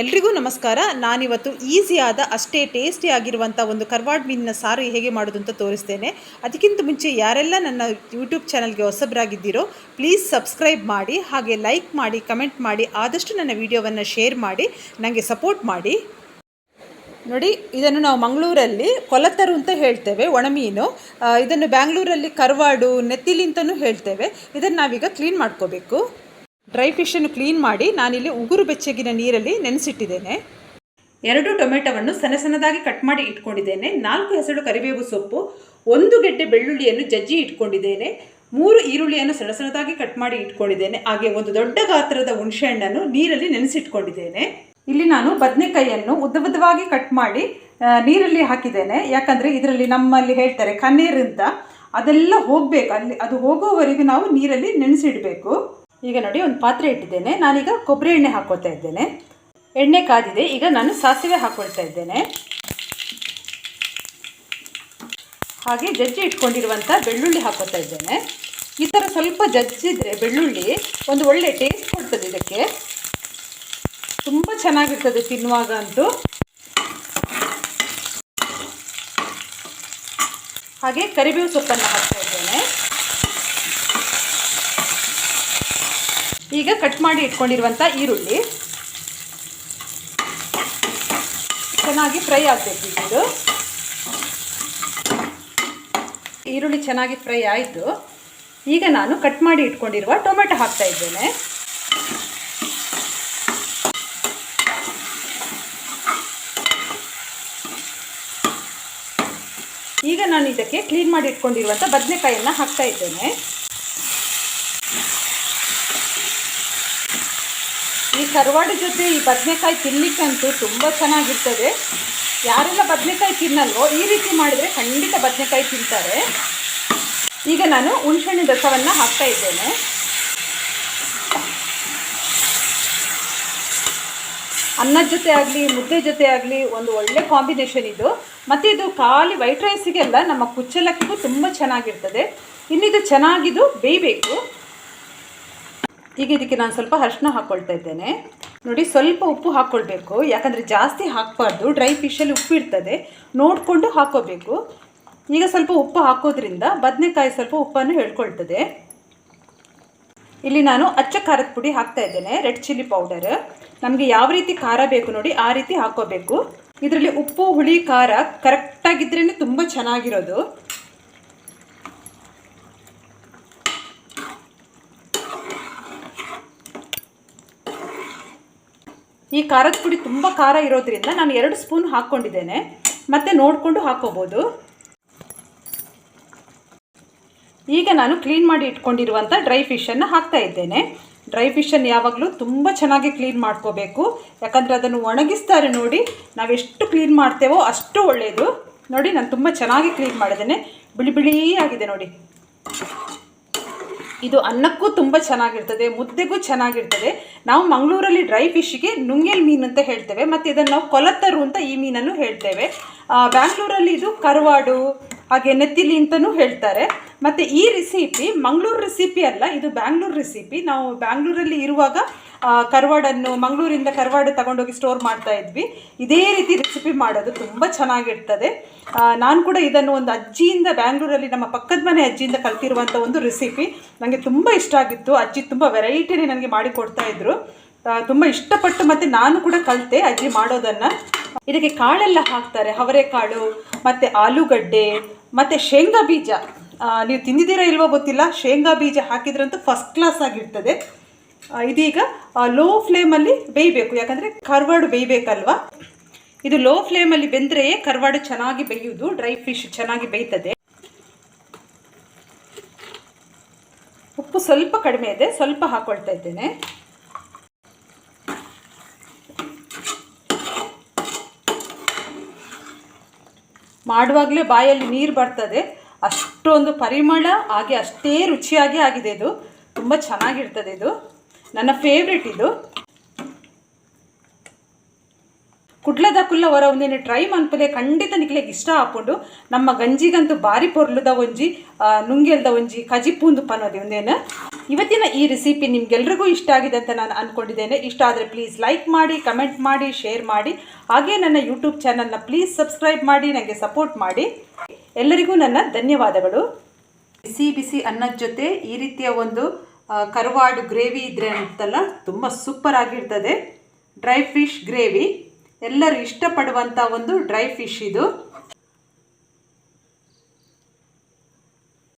ಎಲ್ರಿಗೂ ನಮಸ್ಕಾರ. ನಾನಿವತ್ತು ಈಸಿಯಾದ ಅಷ್ಟೇ ಟೇಸ್ಟಿ ಆಗಿರುವಂಥ ಒಂದು ಕರ್ವಾಡ್ ಮೀನಿನ ಸಾರು ಹೇಗೆ ಮಾಡೋದು ಅಂತ ತೋರಿಸ್ತೇನೆ. ಅದಕ್ಕಿಂತ ಮುಂಚೆ ಯಾರೆಲ್ಲ ನನ್ನ ಯೂಟ್ಯೂಬ್ ಚಾನಲ್ಗೆ ಹೊಸಬರಾಗಿದ್ದೀರೋ ಪ್ಲೀಸ್ ಸಬ್ಸ್ಕ್ರೈಬ್ ಮಾಡಿ, ಹಾಗೆ ಲೈಕ್ ಮಾಡಿ ಕಮೆಂಟ್ ಮಾಡಿ, ಆದಷ್ಟು ನನ್ನ ವಿಡಿಯೋವನ್ನು ಶೇರ್ ಮಾಡಿ ನನಗೆ ಸಪೋರ್ಟ್ ಮಾಡಿ. ನೋಡಿ, ಇದನ್ನು ನಾವು ಮಂಗಳೂರಲ್ಲಿ ಕೊಲತರು ಅಂತ ಹೇಳ್ತೇವೆ, ಒಣಮೀನು. ಇದನ್ನು ಬ್ಯಾಂಗ್ಳೂರಲ್ಲಿ ಕರ್ವಾಡು, ನೆತ್ತಿಲಿ ಅಂತಲೂ ಹೇಳ್ತೇವೆ. ಇದನ್ನು ನಾವೀಗ ಕ್ಲೀನ್ ಮಾಡ್ಕೋಬೇಕು. ಡ್ರೈ ಫಿಶನ್ನು ಕ್ಲೀನ್ ಮಾಡಿ ನಾನಿಲ್ಲಿ ಉಗುರು ಬೆಚ್ಚಗಿನ ನೀರಲ್ಲಿ ನೆನೆಸಿಟ್ಟಿದ್ದೇನೆ. ಎರಡು ಟೊಮೆಟೊವನ್ನು ಸಣ್ಣ ಸಣ್ಣದಾಗಿ ಕಟ್ ಮಾಡಿ ಇಟ್ಕೊಂಡಿದ್ದೇನೆ. ನಾಲ್ಕು ಹೆಸರು ಕರಿಬೇವು ಸೊಪ್ಪು, ಒಂದು ಗೆಡ್ಡೆ ಬೆಳ್ಳುಳ್ಳಿಯನ್ನು ಜಜ್ಜಿ ಇಟ್ಕೊಂಡಿದ್ದೇನೆ. ಮೂರು ಈರುಳ್ಳಿಯನ್ನು ಸಣ್ಣ ಸಣ್ಣದಾಗಿ ಕಟ್ ಮಾಡಿ ಇಟ್ಕೊಂಡಿದ್ದೇನೆ. ಹಾಗೆ ಒಂದು ದೊಡ್ಡ ಗಾತ್ರದ ಹುಣಸೆಹಣ್ಣನ್ನು ನೀರಲ್ಲಿ ನೆನೆಸಿಟ್ಕೊಂಡಿದ್ದೇನೆ. ಇಲ್ಲಿ ನಾನು ಬದನೆಕಾಯಿಯನ್ನು ಉದ್ದ ಉದ್ದವಾಗಿ ಕಟ್ ಮಾಡಿ ನೀರಲ್ಲಿ ಹಾಕಿದ್ದೇನೆ. ಯಾಕಂದರೆ ಇದರಲ್ಲಿ ನಮ್ಮಲ್ಲಿ ಹೇಳ್ತಾರೆ, ಕಣ್ಣೀರು ಅದೆಲ್ಲ ಹೋಗಬೇಕು. ಅಲ್ಲಿ ಅದು ಹೋಗೋವರೆಗೂ ನಾವು ನೀರಲ್ಲಿ ನೆನೆಸಿಡಬೇಕು. ಈಗ ನೋಡಿ ಒಂದು ಪಾತ್ರೆ ಇಟ್ಟಿದ್ದೇನೆ. ನಾನೀಗ ಕೊಬ್ಬರಿ ಎಣ್ಣೆ ಹಾಕ್ಕೊಳ್ತಾ ಇದ್ದೇನೆ. ಎಣ್ಣೆ ಕಾದಿದೆ. ಈಗ ನಾನು ಸಾಸಿವೆ ಹಾಕ್ಕೊಳ್ತಾ ಇದ್ದೇನೆ. ಹಾಗೆ ಜಜ್ಜಿ ಇಟ್ಕೊಂಡಿರುವಂಥ ಬೆಳ್ಳುಳ್ಳಿ ಹಾಕೋತಾ ಇದ್ದೇನೆ. ಈ ಥರ ಸ್ವಲ್ಪ ಜಜ್ಜಿದ್ರೆ ಬೆಳ್ಳುಳ್ಳಿ ಒಂದು ಒಳ್ಳೆ ಟೇಸ್ಟ್ ಕೊಡ್ತದೆ ಇದಕ್ಕೆ. ತುಂಬ ಚೆನ್ನಾಗಿರ್ತದೆ ತಿನ್ನುವಾಗ ಅಂತೂ. ಹಾಗೆ ಕರಿಬೇವು ಸೊಪ್ಪನ್ನು ಹಾಕ್ತಾ ಇದ್ದೇನೆ. ಈಗ ಕಟ್ ಮಾಡಿ ಇಟ್ಕೊಂಡಿರುವಂಥ ಈರುಳ್ಳಿ. ಚೆನ್ನಾಗಿ ಫ್ರೈ ಆಗಬೇಕು ಇದು ಈರುಳ್ಳಿ ಚೆನ್ನಾಗಿ ಫ್ರೈ ಆಯಿತು. ಈಗ ನಾನು ಕಟ್ ಮಾಡಿ ಇಟ್ಕೊಂಡಿರುವ ಟೊಮೆಟೊ ಹಾಕ್ತಾ ಇದ್ದೇನೆ. ಈಗ ನಾನು ಇದಕ್ಕೆ ಕ್ಲೀನ್ ಮಾಡಿ ಇಟ್ಕೊಂಡಿರುವಂಥ ಬದನೆಕಾಯಿಯನ್ನು ಹಾಕ್ತಾ ಇದ್ದೇನೆ. ಕರ್ವಾಡಿ ಜೊತೆ ಈ ಬದನೆಕಾಯಿ ತಿನ್ನಲಿಕ್ಕಂತೂ ತುಂಬ ಚೆನ್ನಾಗಿರ್ತದೆ. ಯಾರೆಲ್ಲ ಬದನೆಕಾಯಿ ತಿನ್ನಲ್ವೋ ಈ ರೀತಿ ಮಾಡಿದರೆ ಖಂಡಿತ ಬದನೆಕಾಯಿ ತಿಂತಾರೆ. ಈಗ ನಾನು ಹುಣಸೆಹಣ್ಣು ರಸವನ್ನು ಹಾಕ್ತಾ ಇದ್ದೇನೆ. ಅನ್ನದ ಜೊತೆ ಆಗಲಿ, ಮುದ್ದೆ ಜೊತೆ ಆಗಲಿ ಒಂದು ಒಳ್ಳೆ ಕಾಂಬಿನೇಷನ್ ಇದು. ಮತ್ತು ಇದು ಖಾಲಿ ವೈಟ್ ರೈಸಿಗೆಲ್ಲ ನಮ್ಮ ಕುಚ್ಚಲಕ್ಕಿಗೂ ತುಂಬ ಚೆನ್ನಾಗಿರ್ತದೆ. ಇನ್ನಿದು ಚೆನ್ನಾಗಿದು ಬೇಯಬೇಕು. ಈಗ ಇದಕ್ಕೆ ನಾನು ಸ್ವಲ್ಪ ಅರಿಶಿನ ಹಾಕ್ಕೊಳ್ತಾ ಇದ್ದೇನೆ. ನೋಡಿ, ಸ್ವಲ್ಪ ಉಪ್ಪು ಹಾಕ್ಕೊಳ್ಬೇಕು ಯಾಕಂದರೆ ಜಾಸ್ತಿ ಹಾಕಬಾರ್ದು. ಡ್ರೈ ಫಿಶಲ್ಲಿ ಉಪ್ಪು ಇರ್ತದೆ. ನೋಡಿಕೊಂಡು ಹಾಕ್ಕೋಬೇಕು ಈಗ ಸ್ವಲ್ಪ ಉಪ್ಪು ಹಾಕೋದ್ರಿಂದ ಬದನೆಕಾಯಿ ಸ್ವಲ್ಪ ಉಪ್ಪನ್ನು ಹೇಳ್ಕೊಳ್ತದೆ. ಇಲ್ಲಿ ನಾನು ಅಚ್ಚ ಖಾರದ ಪುಡಿ ಹಾಕ್ತಾ ಇದ್ದೇನೆ. ರೆಡ್ ಚಿಲ್ಲಿ ಪೌಡರ್ ನಮಗೆ ಯಾವ ರೀತಿ ಖಾರ ಬೇಕು ನೋಡಿ, ಆ ರೀತಿ ಹಾಕೋಬೇಕು. ಇದರಲ್ಲಿ ಉಪ್ಪು, ಹುಳಿ, ಖಾರ ಕರೆಕ್ಟಾಗಿದ್ರೇ ತುಂಬ ಚೆನ್ನಾಗಿರೋದು. ಈ ಖಾರದ ಪುಡಿ ತುಂಬ ಖಾರ ಇರೋದ್ರಿಂದ ನಾನು ಎರಡು ಸ್ಪೂನ್ ಹಾಕ್ಕೊಂಡಿದ್ದೇನೆ. ಮತ್ತು ನೋಡಿಕೊಂಡು ಹಾಕ್ಕೋಬೋದು ಈಗ ನಾನು ಕ್ಲೀನ್ ಮಾಡಿ ಇಟ್ಕೊಂಡಿರುವಂಥ ಡ್ರೈ ಫಿಶನ್ನು ಹಾಕ್ತಾ ಇದ್ದೇನೆ. ಡ್ರೈ ಫಿಶನ್ನು ಯಾವಾಗಲೂ ತುಂಬ ಚೆನ್ನಾಗಿ ಕ್ಲೀನ್ ಮಾಡ್ಕೋಬೇಕು. ಯಾಕಂದರೆ ಅದನ್ನು ಒಣಗಿಸ್ತಾರೆ ನೋಡಿ ನಾವೆಷ್ಟು ಕ್ಲೀನ್ ಮಾಡ್ತೇವೋ ಅಷ್ಟು ಒಳ್ಳೆಯದು ನೋಡಿ, ನಾನು ತುಂಬ ಚೆನ್ನಾಗಿ ಕ್ಲೀನ್ ಮಾಡಿದ್ದೇನೆ. ಬಿಳಿ ಬಿಳಿ ಆಗಿದೆ ನೋಡಿ. ಇದು ಅನ್ನಕ್ಕೂ ತುಂಬ ಚೆನ್ನಾಗಿರ್ತದೆ, ಮುದ್ದೆಗೂ ಚೆನ್ನಾಗಿರ್ತದೆ. ನಾವು ಮಂಗಳೂರಲ್ಲಿ ಡ್ರೈ ಫಿಶ್ಗೆ ನುಂಗೇಲ್ ಮೀನು ಅಂತ ಹೇಳ್ತೇವೆ, ಮತ್ತು ಇದನ್ನು ನಾವು ಕೊಲತ್ತರು ಅಂತ ಈ ಮೀನನ್ನು ಹೇಳ್ತೇವೆ. ಬ್ಯಾಂಗ್ಳೂರಲ್ಲಿ ಇದು ಕರುವಾಡು ಹಾಗೆ ನೆತ್ತಿಲಿ ಅಂತಲೂ ಹೇಳ್ತಾರೆ. ಮತ್ತು ಈ ರೆಸಿಪಿ ಮಂಗಳೂರು ರೆಸಿಪಿ ಅಲ್ಲ, ಇದು ಬ್ಯಾಂಗ್ಳೂರು ರೆಸಿಪಿ ನಾವು ಬ್ಯಾಂಗ್ಳೂರಲ್ಲಿ ಇರುವಾಗ ಕರ್ವಾಡನ್ನು, ಮಂಗಳೂರಿಂದ ಕರ್ವಾಡು ತಗೊಂಡೋಗಿ ಸ್ಟೋರ್ ಮಾಡ್ತಾ ಇದ್ವಿ. ಇದೇ ರೀತಿ ರೆಸಿಪಿ ಮಾಡೋದು ತುಂಬ ಚೆನ್ನಾಗಿರ್ತದೆ. ನಾನು ಕೂಡ ಇದನ್ನು ಒಂದು ಅಜ್ಜಿಯಿಂದ ಬ್ಯಾಂಗ್ಳೂರಲ್ಲಿ ನಮ್ಮ ಪಕ್ಕದ ಮನೆ ಅಜ್ಜಿಯಿಂದ ಕಲ್ತಿರುವಂಥ ಒಂದು ರೆಸಿಪಿ ನನಗೆ ತುಂಬ ಇಷ್ಟ ಆಗಿತ್ತು. ಅಜ್ಜಿ ತುಂಬ ವೆರೈಟಿನೇ ನನಗೆ ಮಾಡಿಕೊಡ್ತಾ ಇದ್ರು. ತುಂಬ ಇಷ್ಟಪಟ್ಟು ಮತ್ತು ನಾನು ಕೂಡ ಕಲಿತೆ ಅಜ್ಜಿ ಮಾಡೋದನ್ನು. ಇದಕ್ಕೆ ಕಾಳೆಲ್ಲ ಹಾಕ್ತಾರೆ, ಅವರೆಕಾಳು, ಮತ್ತು ಆಲೂಗಡ್ಡೆ ಮತ್ತು ಶೇಂಗಾ ಬೀಜ. ನೀವು ತಿಂದಿದ್ದೀರಾ ಇಲ್ವೋ ಗೊತ್ತಿಲ್ಲ. ಶೇಂಗಾ ಬೀಜ ಹಾಕಿದ್ರಂತೂ ಫಸ್ಟ್ ಕ್ಲಾಸ್ ಆಗಿರ್ತದೆ. ಇದೀಗ ಲೋ ಫ್ಲೇಮಲ್ಲಿ ಬೇಯಬೇಕು. ಯಾಕಂದರೆ ಕರ್ವಾಡು ಬೇಯಬೇಕಲ್ವಾ? ಇದು ಲೋ ಫ್ಲೇಮಲ್ಲಿ ಬೆಂದರೆ ಕರ್ವಾಡು ಚೆನ್ನಾಗಿ ಬೇಯುವುದು ಡ್ರೈ ಫಿಶ್ ಚೆನ್ನಾಗಿ ಬೇಯ್ತದೆ. ಉಪ್ಪು ಸ್ವಲ್ಪ ಕಡಿಮೆ ಇದೆ. ಸ್ವಲ್ಪ ಹಾಕ್ಕೊಳ್ತಾ ಇದ್ದೇನೆ. ಮಾಡುವಾಗಲೇ ಬಾಯಲ್ಲಿ ನೀರು ಬರ್ತದೆ. ಅಷ್ಟೊಂದು ಪರಿಮಳ, ಹಾಗೆ ಅಷ್ಟೇ ರುಚಿಯಾಗಿ ಆಗಿದೆ ಇದು. ತುಂಬ ಚೆನ್ನಾಗಿರ್ತದೆ ಇದು. ನನ್ನ ಫೇವ್ರೆಟ್ ಇದು. ಕುಡ್ಲದ ಕುಲ್ಲ ಹೊರ ಒಂದಿನ ಟ್ರೈ ಮನ್ಪದೆ ಖಂಡಿತ ನಿಕ್ಲೆಗೆ ಇಷ್ಟ ಹಾಕೊಂಡು ನಮ್ಮ ಗಂಜಿಗಂತೂ ಬಾರಿ ಪೊರ್ಲದ ಒಂಜಿ ನುಂಗೆಲ್ದ ಒಂಜಿ ಕಜಿಪೂಂದು ಪನ್ನೋದೆ ಒಂದೇನು. ಇವತ್ತಿನ ಈ ರೆಸಿಪಿ ನಿಮ್ಗೆಲ್ರಿಗೂ ಇಷ್ಟ ಆಗಿದೆ ಅಂತ ನಾನು ಅಂದ್ಕೊಂಡಿದ್ದೇನೆ ಇಷ್ಟ ಆದರೆ ಪ್ಲೀಸ್ ಲೈಕ್ ಮಾಡಿ, ಕಮೆಂಟ್ ಮಾಡಿ, ಶೇರ್ ಮಾಡಿ. ಹಾಗೆ ನನ್ನ ಯೂಟ್ಯೂಬ್ ಚಾನಲ್ನ ಪ್ಲೀಸ್ ಸಬ್ಸ್ಕ್ರೈಬ್ ಮಾಡಿ ನನಗೆ ಸಪೋರ್ಟ್ ಮಾಡಿ. ಎಲ್ಲರಿಗೂ ನನ್ನ ಧನ್ಯವಾದಗಳು. ಬಿಸಿ ಬಿಸಿ ಅನ್ನದ ಜೊತೆ ಈ ರೀತಿಯ ಒಂದು ಕರುವಾಡು ಗ್ರೇವಿ ಇದ್ರೆ ಅಂತಲ್ಲ ತುಂಬ ಸೂಪರ್ ಆಗಿರ್ತದೆ. Dry fish gravy. ಎಲ್ಲರೂ ಇಷ್ಟಪಡುವಂಥ ಒಂದು ಡ್ರೈ ಫಿಶ್ ಇದು.